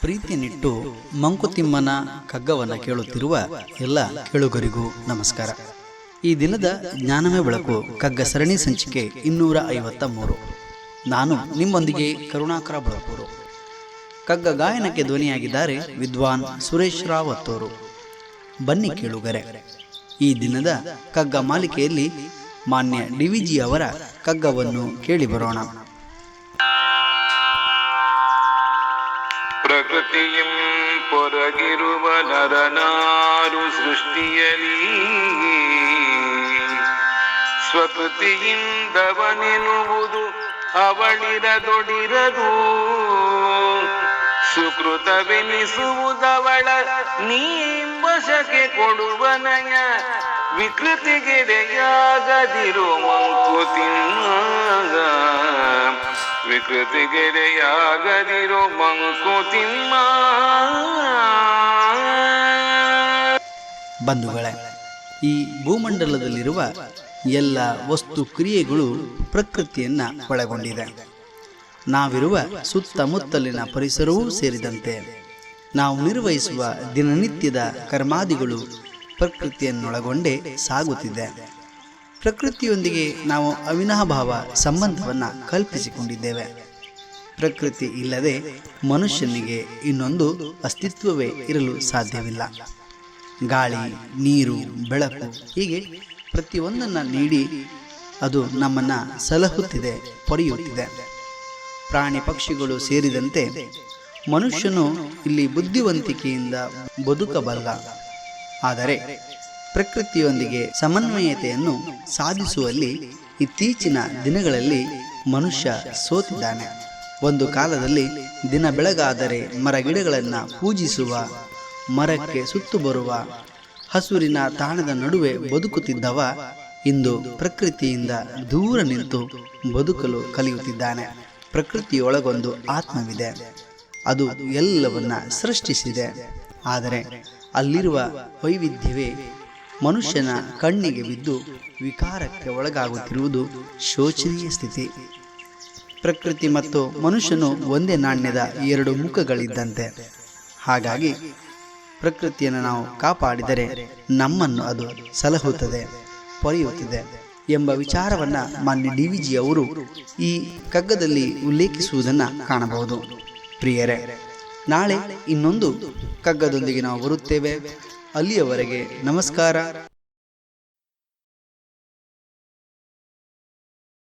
ಪ್ರೀತಿಯನ್ನಿಟ್ಟು ಮಂಕುತಿಮ್ಮನ ಕಗ್ಗವನ್ನು ಕೇಳುತ್ತಿರುವ ಎಲ್ಲ ಕೇಳುಗರಿಗೂ ನಮಸ್ಕಾರ. ಈ ದಿನದ ಜ್ಞಾನಮೇ ಬೆಳಕು ಕಗ್ಗ ಸರಣಿ ಸಂಚಿಕೆ ಇನ್ನೂರ ಐವತ್ತ ಮೂರು. ನಾನು ನಿಮ್ಮೊಂದಿಗೆ ಕರುಣಾಕರ ಬಳಕೂರು ಕಗ್ಗ ಗಾಯನಕ್ಕೆ ಧ್ವನಿಯಾಗಿದ್ದಾರೆ ವಿದ್ವಾನ್ ಸುರೇಶ್ ರಾವತ್ತೂರು. ಬನ್ನಿ ಕೇಳುಗರೆ. ಈ ದಿನದ ಕಗ್ಗ ಮಾಲಿಕೆಯಲ್ಲಿ ಮಾನ್ಯ ಡಿವಿಜಿ ಅವರ ಕಗ್ಗವನ್ನು ಕೇಳಿ ಬರೋಣ. ಪ್ರಕೃತಿಯಂ ಪೊರಗಿರುವ ನರನಾರು ಸೃಷ್ಟಿಯಲಿ. ಸ್ವಕೃತಿಯಿಂದವನೆನ್ನುವುದು ಅವಳಿರದೊಡಿರದು. ಸುಕೃತವೆನಿಸುವುದವಳ ನೀಂಬಶಕ್ಕೆ ಕೊಡುವನಯ ವಿಕೃತಿಗೆಡೆಯಾಗದಿರು ಮಂಕುತಿಮ್ಮ ವಿಕೃತಿಗೆಡೆಯಾಗದಿರು ಮಂಕುತಿಮ್ಮ ಬಂಧುಗಳೇ, ಈ ಭೂಮಂಡಲದಲ್ಲಿರುವ ಎಲ್ಲ ವಸ್ತು ಕ್ರಿಯೆಗಳು ಪ್ರಕೃತಿಯನ್ನ ಒಳಗೊಂಡಿದೆ. ನಾವಿರುವ ಸುತ್ತಮುತ್ತಲಿನ ಪರಿಸರವೂ ಸೇರಿದಂತೆ ನಾವು ನಿರ್ವಹಿಸುವ ದಿನನಿತ್ಯದ ಕರ್ಮಾದಿಗಳು ಪ್ರಕೃತಿಯನ್ನೊಳಗೊಂಡೇ ಸಾಗುತ್ತಿದೆ. ಪ್ರಕೃತಿಯೊಂದಿಗೆ ನಾವು ಅವಿನಾಭಾವ ಸಂಬಂಧವನ್ನು ಕಲ್ಪಿಸಿಕೊಂಡಿದ್ದೇವೆ. ಪ್ರಕೃತಿ ಇಲ್ಲದೆ ಮನುಷ್ಯನಿಗೆ ಇನ್ನೊಂದು ಅಸ್ತಿತ್ವವೇ ಇರಲು ಸಾಧ್ಯವಿಲ್ಲ. ಗಾಳಿ, ನೀರು, ಬೆಳಕು ಹೀಗೆ ಪ್ರತಿಯೊಂದನ್ನು ನೀಡಿ ಅದು ನಮ್ಮನ್ನು ಸಲಹುತ್ತಿದೆ, ಪೊರೆಯುತ್ತಿದೆ. ಪ್ರಾಣಿ ಪಕ್ಷಿಗಳು ಸೇರಿದಂತೆ ಮನುಷ್ಯನು ಇಲ್ಲಿ ಬುದ್ಧಿವಂತಿಕೆಯಿಂದ ಬದುಕಬಲ್ಲ. ಆದರೆ ಪ್ರಕೃತಿಯೊಂದಿಗೆ ಸಮನ್ವಯತೆಯನ್ನು ಸಾಧಿಸುವಲ್ಲಿ ಇತ್ತೀಚಿನ ದಿನಗಳಲ್ಲಿ ಮನುಷ್ಯ ಸೋತಿದ್ದಾನೆ. ಒಂದು ಕಾಲದಲ್ಲಿ ದಿನ ಬೆಳಗಾದರೆ ಮರಗಿಡಗಳನ್ನು ಪೂಜಿಸುವ, ಮರಕ್ಕೆ ಸುತ್ತು ಬರುವ, ಹಸುರಿನ ತಾಣದ ನಡುವೆ ಬದುಕುತ್ತಿದ್ದವ ಇಂದು ಪ್ರಕೃತಿಯಿಂದ ದೂರ ನಿಂತು ಬದುಕಲು ಕಲಿಯುತ್ತಿದ್ದಾನೆ. ಪ್ರಕೃತಿಯೊಳಗೊಂದು ಆತ್ಮವಿದೆ. ಅದು ಎಲ್ಲವನ್ನ ಸೃಷ್ಟಿಸಿದೆ. ಆದರೆ ಅಲ್ಲಿರುವ ವೈವಿಧ್ಯವೇ ಮನುಷ್ಯನ ಕಣ್ಣಿಗೆ ಬಿದ್ದು ವಿಕಾರಕ್ಕೆ ಒಳಗಾಗುತ್ತಿರುವುದು ಶೋಚನೀಯ ಸ್ಥಿತಿ. ಪ್ರಕೃತಿ ಮತ್ತು ಮನುಷ್ಯನು ಒಂದೇ ನಾಣ್ಯದ ಎರಡು ಮುಖಗಳಿದ್ದಂತೆ. ಹಾಗಾಗಿ ಪ್ರಕೃತಿಯನ್ನು ನಾವು ಕಾಪಾಡಿದರೆ ನಮ್ಮನ್ನು ಅದು ಸಲಹುತ್ತದೆ, ಪೊರೆಯುತ್ತದೆ ಎಂಬ ವಿಚಾರವನ್ನು ಮಾನ್ಯ ಡಿ ವಿ ಜಿ ಅವರು ಈ ಕಗ್ಗದಲ್ಲಿ ಉಲ್ಲೇಖಿಸುವುದನ್ನು ಕಾಣಬಹುದು. ಪ್ರಿಯರೇ, ನಾಳೆ ಇನ್ನೊಂದು ಕಗ್ಗದೊಂದಿಗೆ ನಾವು ಬರುತ್ತೇವೆ. ಅಲ್ಲಿಯವರೆಗೆ ನಮಸ್ಕಾರ.